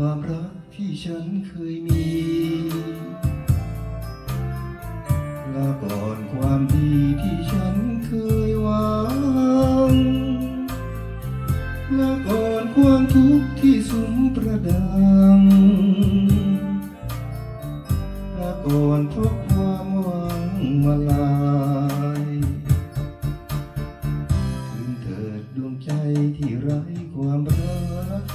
ความรักที่ฉันเคยมีลาก่อนความดีที่ฉันเคยหวังลาก่อนความทุกข์ที่สุมประดังลาก่อนเพราะความหวังมาลายถึงเถิดดวงใจที่ไร้ความรัก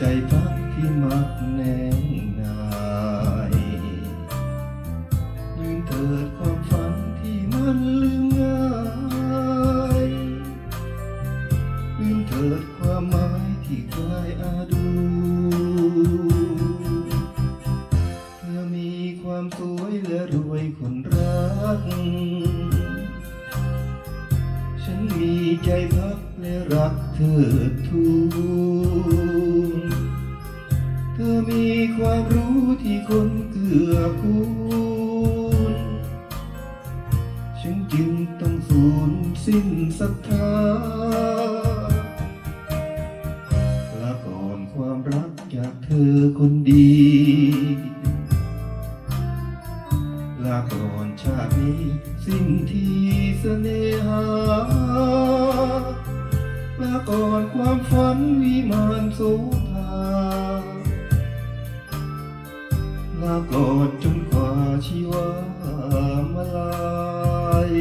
ใจพักที่มักแนงนายลืมเถิดความฝันที่มันลืมง่ายลืมเถิดความหมายที่คลายอาดูเธอมีความสวยและรวยคนรัก ฉันมีใจพักและรักเธอทูลเธอมีความรู้ที่คนเกื้อกูล ฉันจึงต้องสูญสิ้นศรัทธาลาก่อนความรักจากเธอคนดีลาก่อนชาตินี้สิ้นที่เสน่หาลาก่อนความฝันวิมานโสภ ก่อนจนกว่าชีวามาลาย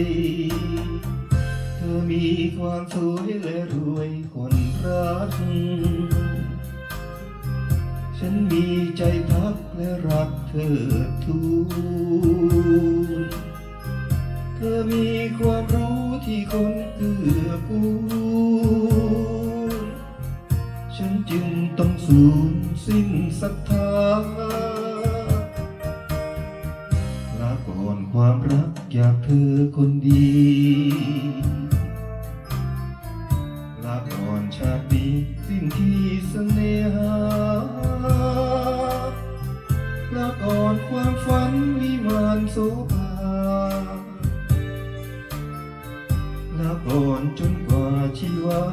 เธอมีความสวยและรวยคนรัก ฉันมีใจพักและรักเธอทูลเธอมีความรู้ที่คนเกือกูลฉันจึงต้องสูญสิ้นศรัทธา อนความรักจากเธอคนดีลาก่อนชาตินี้สิ้นที่เสน่หาลาก่อนความฝันวิมานโสภาลาก่อนจนกว่าชีวา